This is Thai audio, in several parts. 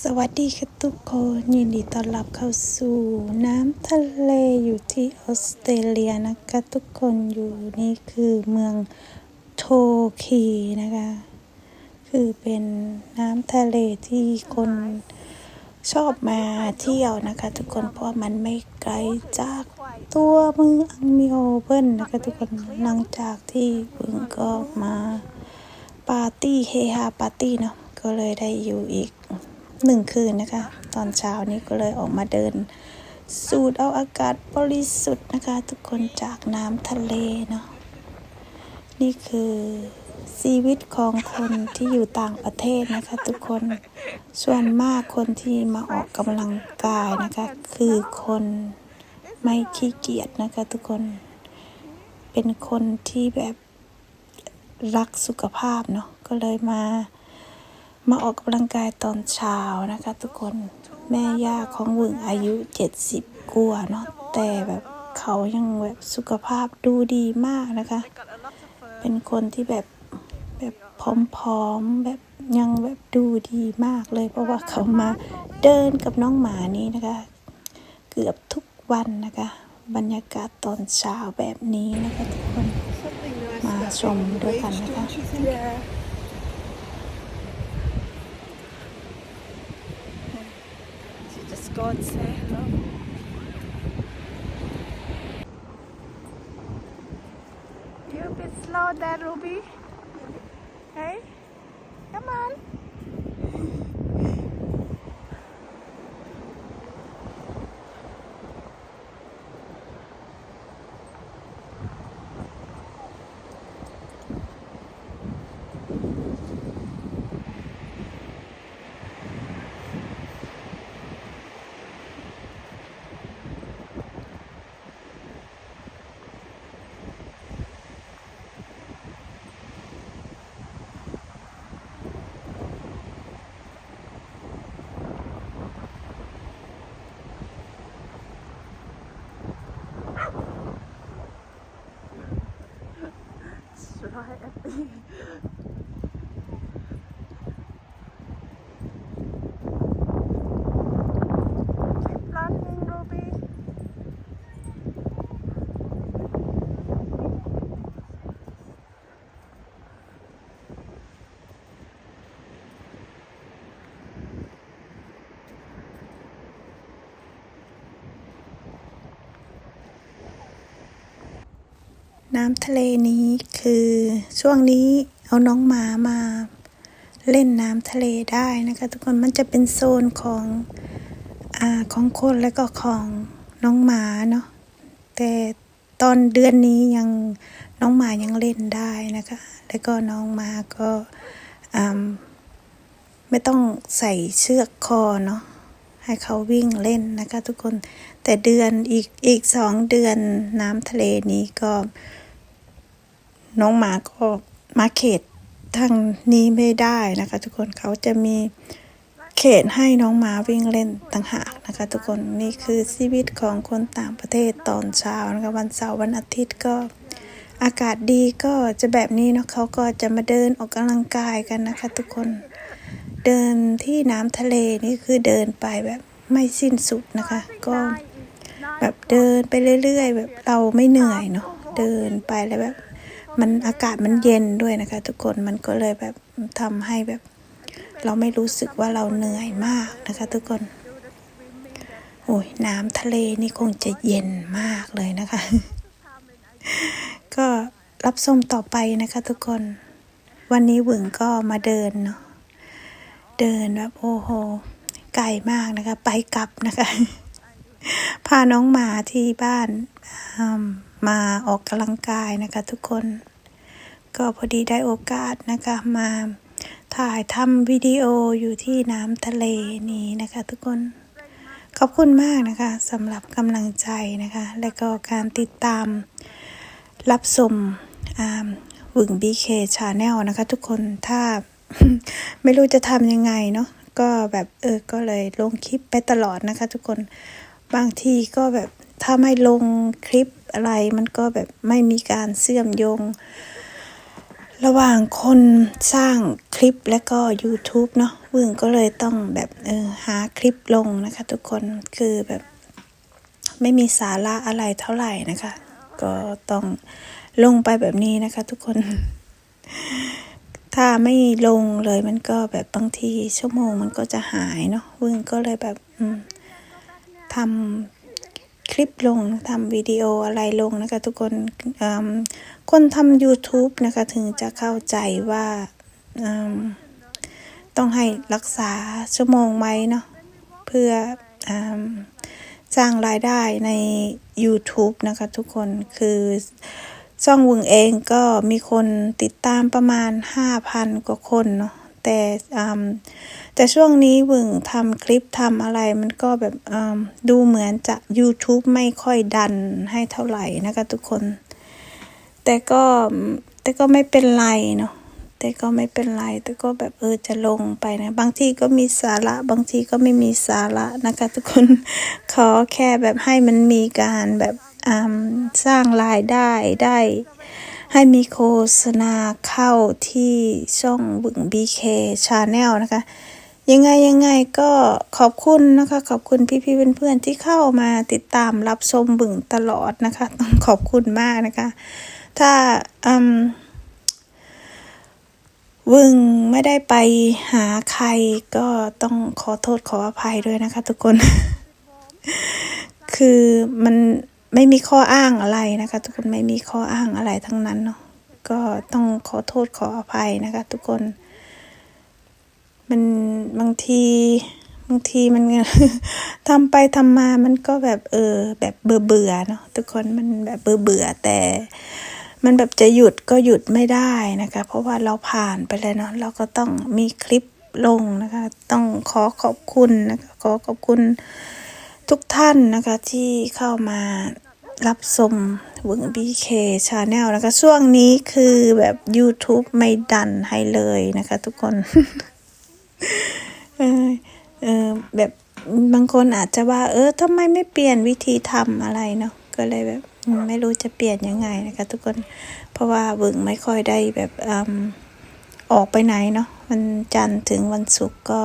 สวัสดีค่ะทุกคนยินดีต้อนรับเข้าสู่น้ำทะเลอยู่ที่ออสเตรเลียนะคะทุกคนอยู่นี่คือเมืองโทคีนะคะ คือเป็นน้ำทะเลที่คนชอบมาเที่ยวนะคะ ทุกคนเพราะมันไม่ไกลจากตัวเมืองเมลเบิร์นนะคะทุกคนหลังจากที่เพิ่งก็มาปาร์ตี้เฮฮาปาร์ตี้เนาะก็เลยได้อยู่อีก หนึ่งคืนนะคะ ตอนเช้านี้ก็เลยออกมาเดิน สูดเอาอากาศบริสุทธิ์นะคะ ทุกคนจากน้ำทะเลเนาะนี่คือชีวิตของคนที่อยู่ต่างประเทศนะคะ ทุกคนส่วนมากคนที่มาออกกำลังกายนะคะ คือคนไม่ขี้เกียจนะคะ ทุกคนเป็นคนที่แบบรักสุขภาพเนาะก็เลยมา มาออกกำลังกายตอนเช้านะคะ ทุกคนแม่ย่าของหวึงอายุเจ็ดสิบกว่าเนาะแต่แบบเขายังแบบสุขภาพดูดีมากนะคะ เป็นคนที่แบบแบบผอมๆแบบยังแบบดูดีมากเลย เพราะว่าเขามาเดินกับน้องหมานี้นะคะ เกือบทุกวันนะคะ บรรยากาศตอนเช้าแบบนี้นะคะทุกคนมาชมด้วยกันนะคะ God це грав. You bit slow there, Ruby. 他还 น้ำทะเลนี้คือช่วงนี้เอาน้องหมามาเล่นน้ำทะเลได้นะคะ ทุกคนมันจะเป็นโซนของอ่าของคนแล้วก็ของน้องหมาเนาะแต่ตอนเดือนนี้ยังน้องหมายังเล่นได้นะคะ แล้วก็น้องหมาก็ไม่ต้องใส่เชือกคอเนาะให้เขาวิ่งเล่นนะคะ ทุกคนแต่เดือนอีกอีกสองเดือนน้ำทะเลนี้ก็ น้องหมาก็มาเขตทางนี้ไม่ได้นะคะ ทุกคนเขาจะมีเขตให้น้องหมาวิ่งเล่นต่างหากนะคะ ทุกคนนี่คือชีวิตของคนต่างประเทศตอนเช้านะคะวันเสาร์วันอาทิตย์ก็อากาศดีก็จะแบบนี้เนาะเขาก็จะมาเดินออกกำลังกายกันนะคะ ทุกคนเดินที่น้ำทะเลนี่คือเดินไปแบบไม่สิ้นสุดนะคะ ก็แบบเดินไปเรื่อย ๆ แบบเราไม่เหนื่อยเนาะเดินไปแล้วแบบ มันอากาศมันเย็นด้วยนะคะ ทุกคนมันก็เลยแบบทำให้แบบ เราไม่รู้สึกว่าเราเหนื่อยมากนะคะ ทุกคนโอ้ยน้ำทะเลนี่คงจะเย็นมากเลยนะคะ ก็รับชมต่อไปนะคะ ทุกคน วันนี้หวึงก็มาเดินเนาะเดินแบบโอ้โหไกลมากนะคะ ไปกลับนะคะ พาน้องหมาที่บ้านอื มาออกกำลังกายนะคะทุกคน ก็พอดีได้โอกาสนะคะมาถ่ายทำวิดีโออยู่ที่น้ำทะเลนี้นะคะทุกคน ขอบคุณมากนะคะสำหรับกำลังใจนะคะ และก็การติดตามรับชมอ่าหวึงบีเคชาแนลนะคะทุกคนถ้าไม่รู้จะทำยังไงเนาะก็แบบเออก็เลยลงคลิปไปตลอดนะคะทุกคนบางทีก็แบบ ถ้าไม่ลงคลิปอะไรมันก็แบบไม่มีการเชื่อมโยง ระหว่างคนสร้างคลิปและก็ YouTube เนาะวึงก็เลยต้องแบบเออหาคลิปลงนะคะ ทุกคนคือแบบไม่มีสาระอะไรเท่าไหร่นะคะ ก็ต้องลงไปแบบนี้นะคะ ทุกคน ถ้าไม่ลงเลยมันก็แบบบางทีชั่วโมงมันก็จะหายเนาะวึงก็เลยแบบทำ คลิปลงทำวิดีโออะไรลงนะคะทุกคนคนทำ YouTube นะคะถึงจะเข้าใจว่าต้องให้รักษาชั่วโมงไหมเนาะเพื่ออสร้างรายได้ใน YouTube นะคะทุกคนคือช่องวึงเองก็มีคนติดตามประมาณ 5,000 กว่าคนเนาะ แต่แต่ช่วงนี้วึงทำคลิปทำอะไรมันก็แบบดูเหมือนจะ YouTube ไม่ค่อยดันให้เท่าไหร่นะคะทุกคน แต่ก็แต่ก็ไม่เป็นไรเนาะแต่ก็ไม่เป็นไร แต่ก็แบบเออจะลงไปนะ บางทีก็มีสาระ บางทีก็ไม่มีสาระนะคะทุกคน ขอแค่แบบให้มันมีการแบบสร้างรายได้ได้ ให้มีโฆษณาเข้าที่ช่องบึง BK Channel นะคะ ยังไงยังไงก็ขอบคุณนะคะ ขอบคุณพี่ๆเพื่อนๆที่เข้ามาติดตามรับชมบึงตลอดนะคะ ต้องขอบคุณมากนะคะ ถ้าอืมวึงไม่ได้ไปหาใครก็ต้องขอโทษขออภัยด้วยนะคะทุกคน คือมัน ไม่มีข้ออ้างอะไรนะคะ ทุกคนไม่มีข้ออ้างอะไรทั้งนั้นเนาะก็ต้องขอโทษขออภัยนะคะ ทุกคน มันบางทีบางทีมันทำไปทำมามันก็แบบเออ แบบเบื่อเบื่อเนาะทุกคนมันแบบเบื่อเบื่อแต่ มันแบบจะหยุดก็หยุดไม่ได้นะคะ เพราะว่าเราผ่านไปแล้วเนาะเราก็ต้องมีคลิปลงนะคะ ต้องขอขอบคุณนะคะ ขอขอบคุณทุกท่านนะคะที่เข้ามา รับชมวง BK Channel นะคะ ช่วงนี้คือแบบ YouTube ไม่ดันให้เลยนะคะทุกคนเออเออแบบบางคนอาจจะว่า เออทำไมไม่เปลี่ยนวิธีทำอะไรเนาะก็เลยแบบไม่รู้จะเปลี่ยนยังไงนะคะ ทุกคนเพราะว่าเบิ่งไม่ค่อยได้แบบอออกไปไหนเนาะวันจันทร์ถึงวันศุกร์ก็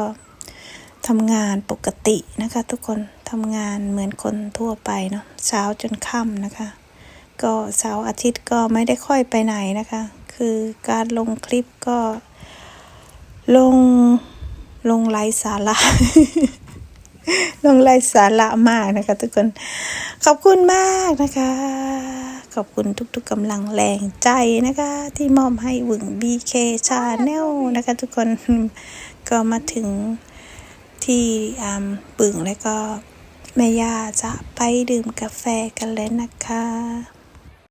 ทำงานปกตินะคะ ทุกคน ทำงานเหมือนคนทั่วไปเนาะเช้าจนค่ำนะคะ ก็เสาร์อาทิตย์ก็ไม่ได้ค่อยไปไหนนะคะ คือการลงคลิปก็ ลงลงไร้สาระลงไร้สาระมากนะคะ ทุกคนขอบคุณมากนะคะ ขอบคุณทุกๆกำลังแรงใจนะคะ ที่มอบให้วึง BK Channel นะคะ ทุกคนก็มาถึงที่อ่าปึ่งแล้วก็ แม่ย่าจะไปดื่มกาแฟกันแล้วนะคะ